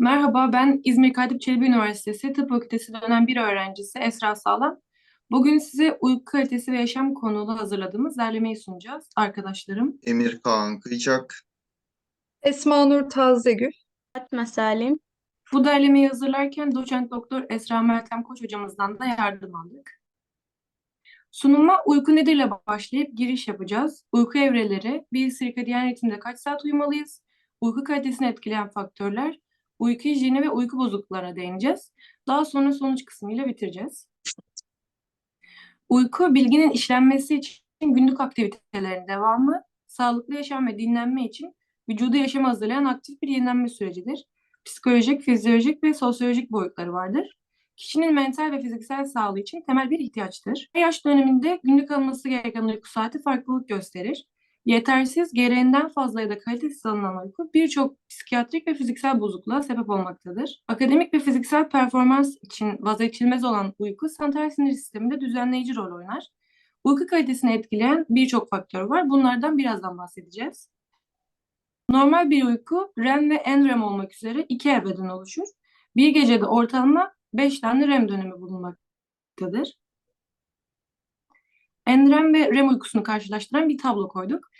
Merhaba, ben İzmir Katip Çelebi Üniversitesi Tıp Fakültesi dönem bir öğrencisi Esra Sağlam. Bugün size uyku kalitesi ve yaşam konulu hazırladığımız derlemeyi sunacağız arkadaşlarım. Emir Kaan Kıyacak, Esma Nur Tazegül. Fatma Salim. Bu derlemeyi hazırlarken doçent doktor Esra Meltem Koç hocamızdan da yardım aldık. Sunuma uyku nedirle başlayıp giriş yapacağız. Uyku evreleri, bir sirkadiyen ritimde kaç saat uyumalıyız? Uyku kalitesini etkileyen faktörler, uyku hijyeni ve uyku bozukluklarına değineceğiz. Daha sonra sonuç kısmıyla bitireceğiz. Uyku bilginin işlenmesi için günlük aktivitelerin devamı, sağlıklı yaşam ve dinlenme için vücudu yaşama hazırlayan aktif bir yenilenme sürecidir. Psikolojik, fizyolojik ve sosyolojik boyutları vardır. Kişinin mental ve fiziksel sağlığı için temel bir ihtiyaçtır. Her yaş döneminde günlük alınması gereken uyku saati farklılık gösterir. Yetersiz, gereğinden fazla ya da kalitesiz alınan uyku birçok psikiyatrik ve fiziksel bozukluğa sebep olmaktadır. Akademik ve fiziksel performans için vazgeçilmez olan uyku sentral sinir sisteminde düzenleyici rol oynar. Uyku kalitesini etkileyen birçok faktör var. Bunlardan birazdan bahsedeceğiz. Normal bir uyku REM ve NREM olmak üzere iki evreden oluşur. Bir gecede ortalama 5 tane REM dönemi bulunmaktadır. NREM ve REM uykusunu karşılaştıran bir tablo koyduk.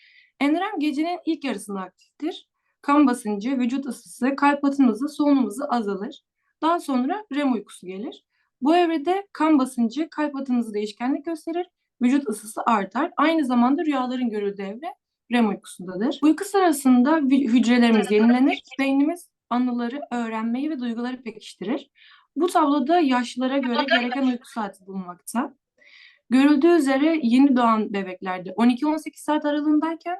NREM gecenin ilk yarısında aktiftir. Kan basıncı, vücut ısısı, kalp atım hızı, solunum hızı azalır. Daha sonra REM uykusu gelir. Bu evrede kan basıncı, kalp atım hızı değişkenlik gösterir, vücut ısısı artar. Aynı zamanda rüyaların görüldüğü evre REM uykusundadır. Uyku sırasında hücrelerimiz yenilenir, beynimiz anıları, öğrenmeyi ve duyguları pekiştirir. Bu tabloda yaşlara göre gereken uyku saati bulunmakta. Görüldüğü üzere yeni doğan bebeklerde 12-18 saat aralığındayken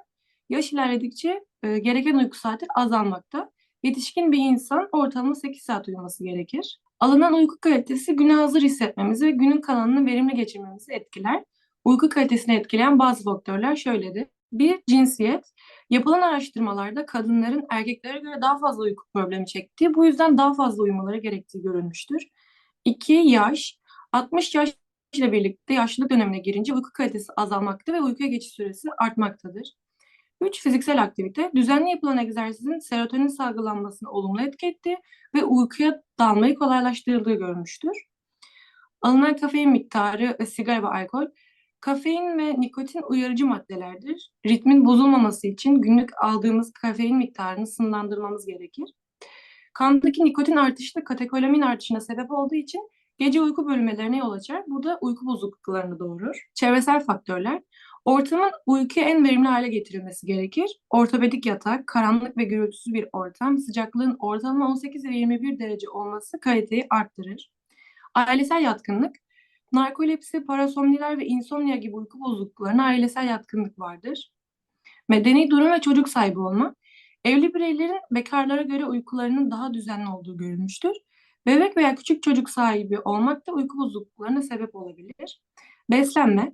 yaş ilerledikçe e, gereken uyku saati azalmakta. Yetişkin bir insan ortalama 8 saat uyuması gerekir. Alınan uyku kalitesi güne hazır hissetmemizi ve günün kalanını verimli geçirmemizi etkiler. Uyku kalitesini etkileyen bazı faktörler şöyledir. Bir, cinsiyet. Yapılan araştırmalarda kadınların erkeklere göre daha fazla uyku problemi çektiği, bu yüzden daha fazla uyumaları gerektiği görülmüştür. İki, yaş. 60 yaş ile birlikte yaşlılık dönemine girince uyku kalitesi azalmakta ve uykuya geçiş süresi artmaktadır. 3. Fiziksel aktivite. Düzenli yapılan egzersizin serotonin salgılanmasını olumlu etki ettiği ve uykuya dalmayı kolaylaştırıldığı görülmüştür. Alınan kafein miktarı, e, sigara ve alkol. Kafein ve nikotin uyarıcı maddelerdir. Ritmin bozulmaması için günlük aldığımız kafein miktarını sınırlandırmamız gerekir. Kandaki nikotin artışı da katekolamin artışına sebep olduğu için gece uyku bölünmelerine yol açar. Bu da uyku bozukluklarını doğurur. Çevresel faktörler. Ortamın uykuya en verimli hale getirilmesi gerekir. Ortopedik yatak, karanlık ve gürültüsüz bir ortam, sıcaklığın ortalama 18 ve 21 derece olması kaliteyi arttırır. Ailesel yatkınlık. Narkolepsi, parasomniler ve insomnia gibi uyku bozukluklarına ailesel yatkınlık vardır. Medeni durum ve çocuk sahibi olma. Evli bireylerin bekarlara göre uykularının daha düzenli olduğu görülmüştür. Bebek veya küçük çocuk sahibi olmak da uyku bozukluklarına sebep olabilir. Beslenme.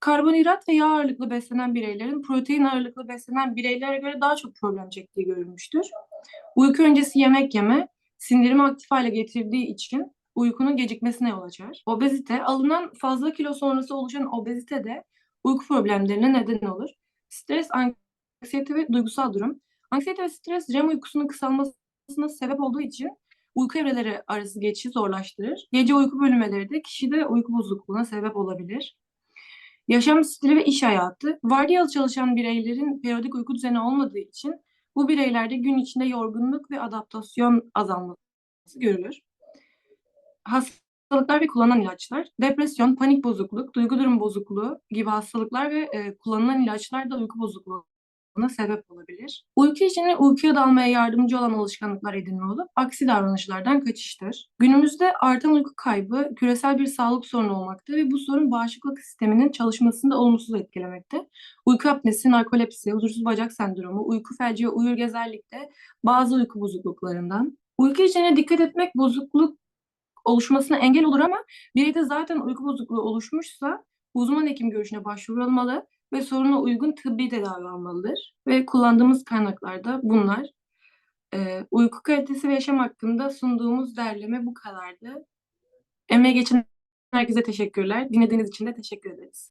Karbonhidrat ve yağ ağırlıklı beslenen bireylerin protein ağırlıklı beslenen bireylere göre daha çok problem çektiği görülmüştür. Uyku öncesi yemek yeme sindirimi aktif hale getirdiği için uykunun gecikmesine yol açar. Obezite, alınan fazla kilo sonrası oluşan obezite de uyku problemlerine neden olur. Stres, anksiyete ve duygusal durum. Anksiyete ve stres REM uykusunun kısalmasına sebep olduğu için uyku evreleri arası geçişi zorlaştırır. Gece uyku bölünmeleri de kişide uyku bozukluğuna sebep olabilir. Yaşam stili ve iş hayatı. Vardiyalı çalışan bireylerin periyodik uyku düzeni olmadığı için bu bireylerde gün içinde yorgunluk ve adaptasyon azalması görülür. Hastalıklar ve kullanılan ilaçlar. Depresyon, panik bozukluk, duygu durum bozukluğu gibi hastalıklar ve e, kullanılan ilaçlar da uyku bozukluğu sebep olabilir. Uyku hijyeni uykuya dalmaya yardımcı olan alışkanlıklar edinme olup aksi davranışlardan kaçıştır. Günümüzde artan uyku kaybı küresel bir sağlık sorunu olmakta ve bu sorun bağışıklık sisteminin çalışmasını da olumsuz etkilemekte. Uyku apnesi, narkolepsi, huzursuz bacak sendromu, uyku felci ve uyur gezerlikte bazı uyku bozukluklarından. Uyku hijyenine dikkat etmek bozukluk oluşmasına engel olur ama bireyde zaten uyku bozukluğu oluşmuşsa uzman hekim görüşüne başvurulmalı ve soruna uygun tıbbi tedavi almalıdır. Ve kullandığımız kaynaklarda bunlar. Ee, uyku kalitesi ve yaşam hakkında sunduğumuz derleme bu kadardı. Emeğe geçen herkese teşekkürler. Dinlediğiniz için de teşekkür ederiz.